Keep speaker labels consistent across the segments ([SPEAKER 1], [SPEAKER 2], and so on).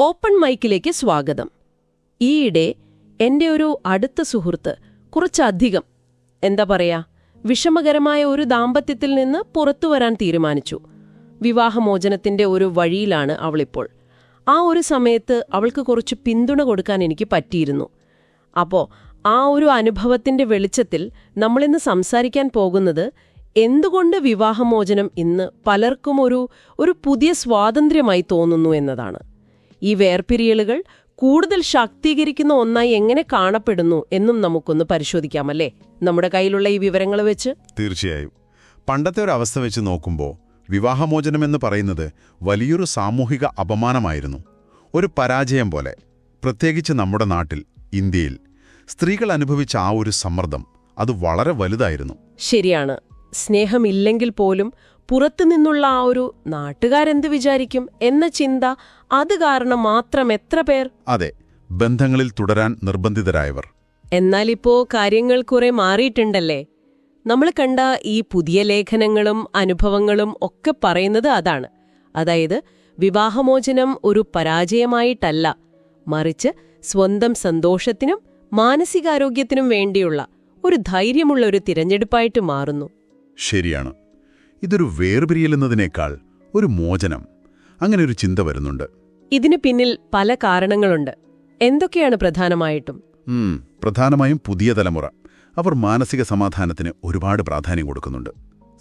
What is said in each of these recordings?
[SPEAKER 1] Open മൈക്കിലേക്ക് സ്വാഗതം. ഈയിടെ എന്റെ ഒരു അടുത്ത സുഹൃത്ത് കുറച്ചധികം എന്താ പറയാ വിഷമകരമായ ഒരു ദാമ്പത്യത്തിൽ നിന്ന് പുറത്തു വരാൻ തീരുമാനിച്ചു. വിവാഹമോചനത്തിന്റെ ഒരു വഴിയിലാണ് അവളിപ്പോൾ. ആ ഒരു സമയത്ത് അവൾക്ക് കുറച്ച് പിന്തുണ കൊടുക്കാൻ എനിക്ക് പറ്റിയിരുന്നു. അപ്പോൾ ആ ഒരു അനുഭവത്തിന്റെ വെളിച്ചത്തിൽ നമ്മളിന്ന് സംസാരിക്കാൻ പോകുന്നത് എന്തുകൊണ്ട് വിവാഹമോചനം ഇന്ന് പലർക്കും ഒരു ഒരു പുതിയ സ്വാതന്ത്ര്യമായി തോന്നുന്നു എന്നതാണ്. ഈ വേർപിരിയലുകൾ കൂടുതൽ ശാക്തീകരിക്കുന്ന ഒന്നായി എങ്ങനെ കാണപ്പെടുന്നു എന്നും നമുക്കൊന്ന് പരിശോധിക്കാമല്ലേ? നമ്മുടെ കയ്യിലുള്ള ഈ വിവരങ്ങൾ വെച്ച്?
[SPEAKER 2] തീർച്ചയായും. പണ്ടത്തെ ഒരു അവസ്ഥ വെച്ച് നോക്കുമ്പോൾ വിവാഹമോചനമെന്ന് പറയുന്നത് വലിയൊരു സാമൂഹിക അപമാനമായിരുന്നു. ഒരു പരാജയം പോലെ. പ്രത്യേകിച്ച് നമ്മുടെ നാട്ടിൽ ഇന്ത്യയിൽ സ്ത്രീകൾ അനുഭവിച്ച ആ ഒരു സമ്മർദ്ദം അത് വളരെ വലുതായിരുന്നു.
[SPEAKER 1] ശരിയാണ്. സ്നേഹമില്ലെങ്കിൽ പോലും പുറത്തുനിന്നുള്ള ആ ഒരു നാട്ടുകാരെന്ത് വിചാരിക്കും എന്ന ചിന്ത അത് കാരണം മാത്രം എത്ര പേർ?
[SPEAKER 2] അതെ ബന്ധങ്ങളിൽ തുടരാൻ നിർബന്ധിതരായവർ.
[SPEAKER 1] എന്നാലിപ്പോ കാര്യങ്ങൾ കുറെ മാറിയിട്ടുണ്ടല്ലേ? നമ്മൾ കണ്ട ഈ പുതിയ ലേഖനങ്ങളും അനുഭവങ്ങളും ഒക്കെ പറയുന്നത് അതാണ്. അതായത് വിവാഹമോചനം ഒരു പരാജയമായിട്ടല്ല മറിച്ച് സ്വന്തം സന്തോഷത്തിനും മാനസികാരോഗ്യത്തിനും വേണ്ടിയുള്ള ഒരു ധൈര്യമുള്ള ഒരു തിരഞ്ഞെടുപ്പായിട്ട് മാറുന്നു.
[SPEAKER 2] ശരിയാണ്. ഇതൊരു വേർപിരിയലെന്നതിനേക്കാൾ ഒരു മോചനം. അങ്ങനെ ഒരു ചിന്ത വരുന്നുണ്ട്.
[SPEAKER 1] ഇതിനു പിന്നിൽ പല കാരണങ്ങളുണ്ട്. എന്തൊക്കെയാണ് പ്രധാനമായിട്ടും?
[SPEAKER 2] പ്രധാനമായും പുതിയ തലമുറ. അവർ മാനസിക സമാധാനത്തിന് ഒരുപാട് പ്രാധാന്യം കൊടുക്കുന്നുണ്ട്.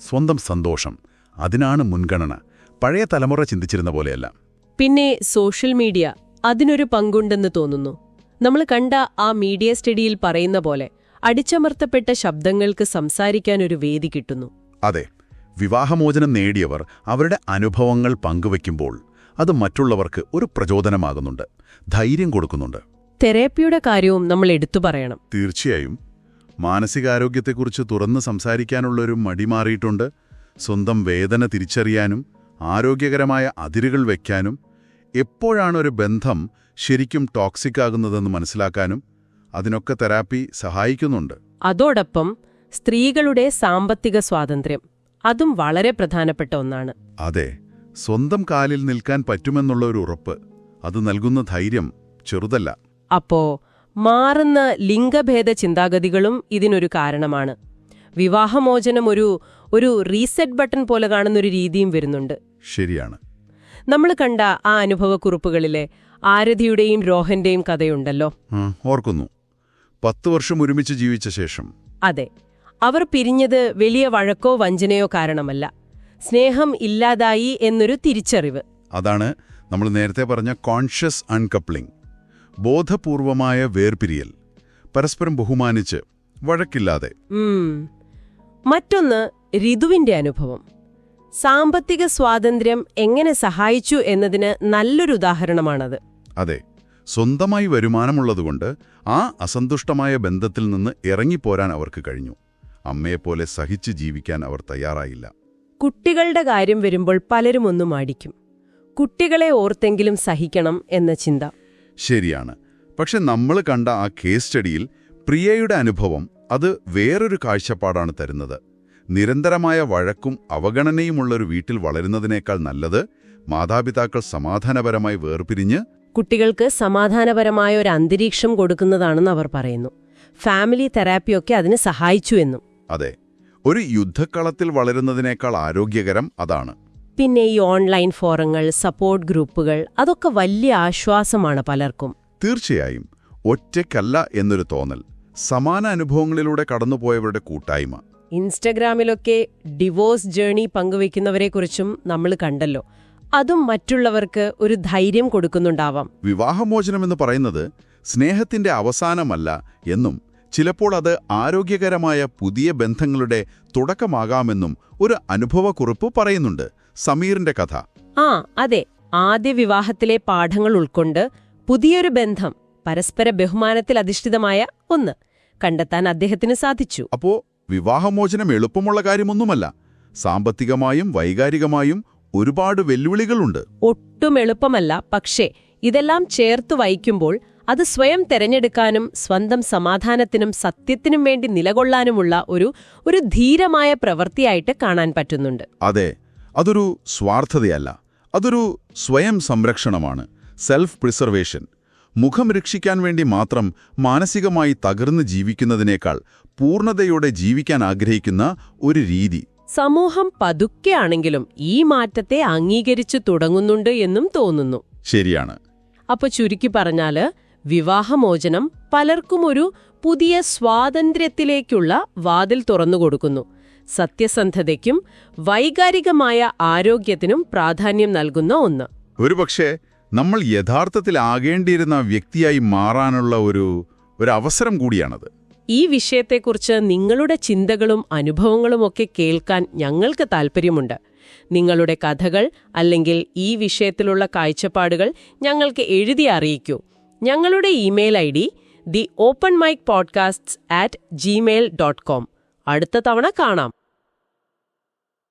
[SPEAKER 2] സ്വന്തം സന്തോഷം അതിനാണ് മുൻഗണന. പഴയ തലമുറ ചിന്തിച്ചിരുന്ന പോലെയല്ല.
[SPEAKER 1] പിന്നെ സോഷ്യൽ മീഡിയ അതിനൊരു പങ്കുണ്ടെന്ന് തോന്നുന്നു. നമ്മൾ കണ്ട ആ മീഡിയ സ്റ്റഡിയിൽ പറയുന്ന പോലെ അടിച്ചമർത്തപ്പെട്ട ശബ്ദങ്ങൾക്ക് സംസാരിക്കാൻ ഒരു വേദി കിട്ടുന്നു.
[SPEAKER 2] അതെ. വിവാഹമോചനം നേടിയവർ അവരുടെ അനുഭവങ്ങൾ പങ്കുവയ്ക്കുമ്പോൾ അത് മറ്റുള്ളവർക്ക് ഒരു പ്രചോദനമാകുന്നുണ്ട് ധൈര്യം കൊടുക്കുന്നുണ്ട്.
[SPEAKER 1] തെറാപ്പിയുടെ കാര്യവും നമ്മൾ എടുത്തു പറയണം.
[SPEAKER 2] തീർച്ചയായും. മാനസികാരോഗ്യത്തെക്കുറിച്ച് തുറന്ന് സംസാരിക്കാനുള്ളൊരു മടി മാറിയിട്ടുണ്ട്. സ്വന്തം വേദന തിരിച്ചറിയാനും ആരോഗ്യകരമായ അതിരുകൾ വയ്ക്കാനും എപ്പോഴാണ് ഒരു ബന്ധം ശരിക്കും ടോക്സിക് ആകുന്നതെന്ന് മനസ്സിലാക്കാനും അതിനൊക്കെ തെറാപ്പി സഹായിക്കുന്നുണ്ട്.
[SPEAKER 1] അതോടൊപ്പം സ്ത്രീകളുടെ സാമ്പത്തിക സ്വാതന്ത്ര്യം. അതും വളരെ പ്രധാനപ്പെട്ട ഒന്നാണ്.
[SPEAKER 2] അതെ സ്വന്തം കാലിൽ നിൽക്കാൻ പറ്റുമെന്നുള്ള ഒരു ഉറപ്പ് അത് നൽകുന്ന ധൈര്യം ചെറുതല്ല.
[SPEAKER 1] അപ്പോ മാറുന്ന ലിംഗഭേദ ചിന്താഗതികളും ഇതിനൊരു കാരണമാണ്. വിവാഹമോചനം ഒരു ഒരു റീസെറ്റ് ബട്ടൺ പോലെ കാണുന്നൊരു രീതിയും വരുന്നുണ്ട്.
[SPEAKER 2] ശരിയാണ്.
[SPEAKER 1] നമ്മൾ കണ്ട ആ അനുഭവക്കുറിപ്പുകളിലെ ആരതിയുടെയും രോഹന്റെയും കഥയുണ്ടല്ലോ.
[SPEAKER 2] ഓർക്കുന്നു. പത്ത് വർഷം ഒരുമിച്ച് ജീവിച്ച ശേഷം.
[SPEAKER 1] അതെ. അവർ പിരിഞ്ഞത് വലിയ വഴക്കോ വഞ്ചനയോ കാരണമല്ല. സ്നേഹം ഇല്ലാതായി എന്നൊരു തിരിച്ചറിവ്.
[SPEAKER 2] അതാണ് നമ്മൾ നേരത്തെ പറഞ്ഞ കോൺഷ്യസ് അൺകപ്ലിംഗ് ബോധപൂർവമായ വേർപിരിയൽ പരസ്പരം ബഹുമാനിച്ച് വഴക്കില്ലാതെ.
[SPEAKER 1] മറ്റൊന്ന് ഋതുവിന്റെ അനുഭവം. സാമ്പത്തിക സ്വാതന്ത്ര്യം എങ്ങനെ സഹായിച്ചു എന്നതിന് നല്ലൊരു ഉദാഹരണമാണത്.
[SPEAKER 2] അതെ സ്വന്തമായി വരുമാനമുള്ളതുകൊണ്ട് ആ അസന്തുഷ്ടമായ ബന്ധത്തിൽ നിന്ന് ഇറങ്ങിപ്പോരാൻ അവർക്ക് കഴിഞ്ഞു. അമ്മയെപ്പോലെ സഹിച്ച് ജീവിക്കാൻ അവർ തയ്യാറായില്ല.
[SPEAKER 1] കുട്ടികളുടെ കാര്യം വരുമ്പോൾ പലരും ഒന്ന് മാടിക്കും. കുട്ടികളെ ഓർത്തെങ്കിലും സഹിക്കണം എന്ന ചിന്ത.
[SPEAKER 2] ശരിയാണ്. പക്ഷെ നമ്മൾ കണ്ട ആ കേസ് സ്റ്റഡിയിൽ പ്രിയയുടെ അനുഭവം അത് വേറൊരു കാഴ്ചപ്പാടാണ് തരുന്നത്. നിരന്തരമായ വഴക്കും അവഗണനയുമുള്ളൊരു വീട്ടിൽ വളരുന്നതിനേക്കാൾ നല്ലത് മാതാപിതാക്കൾ സമാധാനപരമായി വേർപിരിഞ്ഞ്
[SPEAKER 1] കുട്ടികൾക്ക് സമാധാനപരമായ ഒരു അന്തരീക്ഷം കൊടുക്കുന്നതാണെന്ന് അവർ പറയുന്നു. ഫാമിലി തെറാപ്പിയൊക്കെ അതിന് സഹായിച്ചു എന്നും.
[SPEAKER 2] അതെ ഒരു യുദ്ധക്കളത്തിൽ വളരുന്നതിനേക്കാൾ ആരോഗ്യകരം അതാണ്.
[SPEAKER 1] പിന്നെ ഈ ഓൺലൈൻ ഫോറങ്ങൾ സപ്പോർട്ട് ഗ്രൂപ്പുകൾ അതൊക്കെ വലിയ ആശ്വാസമാണ് പലർക്കും.
[SPEAKER 2] തീർച്ചയായും ഒറ്റയ്ക്കല്ല എന്നൊരു തോന്നൽ സമാന അനുഭവങ്ങളിലൂടെ കടന്നുപോയവരുടെ കൂട്ടായ്മ.
[SPEAKER 1] ഇൻസ്റ്റഗ്രാമിലൊക്കെ ഡിവോഴ്സ് ജേണി പങ്കുവെക്കുന്നവരെക്കുറിച്ചും നമ്മൾ കണ്ടല്ലോ. അതും മറ്റുള്ളവർക്ക് ഒരു ധൈര്യം കൊടുക്കുന്നുണ്ടാവാം.
[SPEAKER 2] വിവാഹമോചനമെന്ന് പറയുന്നത് സ്നേഹത്തിന്റെ അവസാനമല്ല എന്നും ചിലപ്പോൾ അത് ആരോഗ്യകരമായ പുതിയ ബന്ധങ്ങളുടെ തുടക്കമാകാമെന്നും ഒരു അനുഭവക്കുറിപ്പ് പറയുന്നുണ്ട്. സമീറിന്റെ കഥ.
[SPEAKER 1] ആ അതെ. ആദ്യ വിവാഹത്തിലെ പാഠങ്ങൾ ഉൾക്കൊണ്ട് പുതിയൊരു ബന്ധം പരസ്പര ബഹുമാനത്തിൽ അധിഷ്ഠിതമായ ഒന്ന് കണ്ടെത്താൻ അദ്ദേഹത്തിന് സാധിച്ചു.
[SPEAKER 2] അപ്പോ വിവാഹമോചനം എളുപ്പമുള്ള കാര്യമൊന്നുമല്ല. സാമ്പത്തികമായും വൈകാരികമായും ഒരുപാട് വെല്ലുവിളികളുണ്ട്.
[SPEAKER 1] ഒട്ടും എളുപ്പമല്ല. പക്ഷേ ഇതെല്ലാം ചേർത്ത് വയ്ക്കുമ്പോൾ അത് സ്വയം തെരഞ്ഞെടുക്കാനും സ്വന്തം സമാധാനത്തിനും സത്യത്തിനും വേണ്ടി നിലകൊള്ളാനുമുള്ള ഒരു ഒരു ധീരമായ പ്രവൃത്തിയായിട്ട് കാണാൻ പറ്റുന്നുണ്ട്.
[SPEAKER 2] അതെ അതൊരു സ്വാർത്ഥതയല്ല. അതൊരു സ്വയം സംരക്ഷണമാണ്. സെൽഫ് പ്രിസർവേഷൻ മുഖം രക്ഷിക്കാൻ വേണ്ടി മാത്രം മാനസികമായി തകർന്ന് ജീവിക്കുന്നതിനേക്കാൾ പൂർണതയോടെ ജീവിക്കാൻ ആഗ്രഹിക്കുന്ന ഒരു രീതി.
[SPEAKER 1] സമൂഹം പതുക്കെയാണെങ്കിലും ഈ മാറ്റത്തെ അംഗീകരിച്ചു തുടങ്ങുന്നുണ്ട് എന്നും തോന്നുന്നു.
[SPEAKER 2] ശരിയാണ്.
[SPEAKER 1] അപ്പൊ ചുരുക്കി പറഞ്ഞാൽ വിവാഹമോചനം പലർക്കും ഒരു പുതിയ സ്വാതന്ത്ര്യത്തിലേക്കുള്ള വാതിൽ തുറന്നുകൊടുക്കുന്നു സത്യസന്ധതയ്ക്കും വൈകാരികമായ ആരോഗ്യത്തിനും പ്രാധാന്യം നൽകുന്ന ഒന്ന്.
[SPEAKER 2] ഒരുപക്ഷെ നമ്മൾ യഥാർത്ഥത്തിൽ ആകേണ്ടിയിരുന്ന വ്യക്തിയായി മാറാനുള്ള ഒരു ഒരു അവസരം കൂടിയാണത്.
[SPEAKER 1] ഈ വിഷയത്തെക്കുറിച്ച് നിങ്ങളുടെ ചിന്തകളും അനുഭവങ്ങളുമൊക്കെ കേൾക്കാൻ ഞങ്ങൾക്ക് താൽപ്പര്യമുണ്ട്. നിങ്ങളുടെ കഥകൾ അല്ലെങ്കിൽ ഈ വിഷയത്തിലുള്ള കാഴ്ചപ്പാടുകൾ ഞങ്ങൾക്ക് എഴുതി അറിയിക്കൂ. ഞങ്ങളുടെ email I D the open mic podcasts at Gmail dot com അടുത്ത തവണ കാണാം.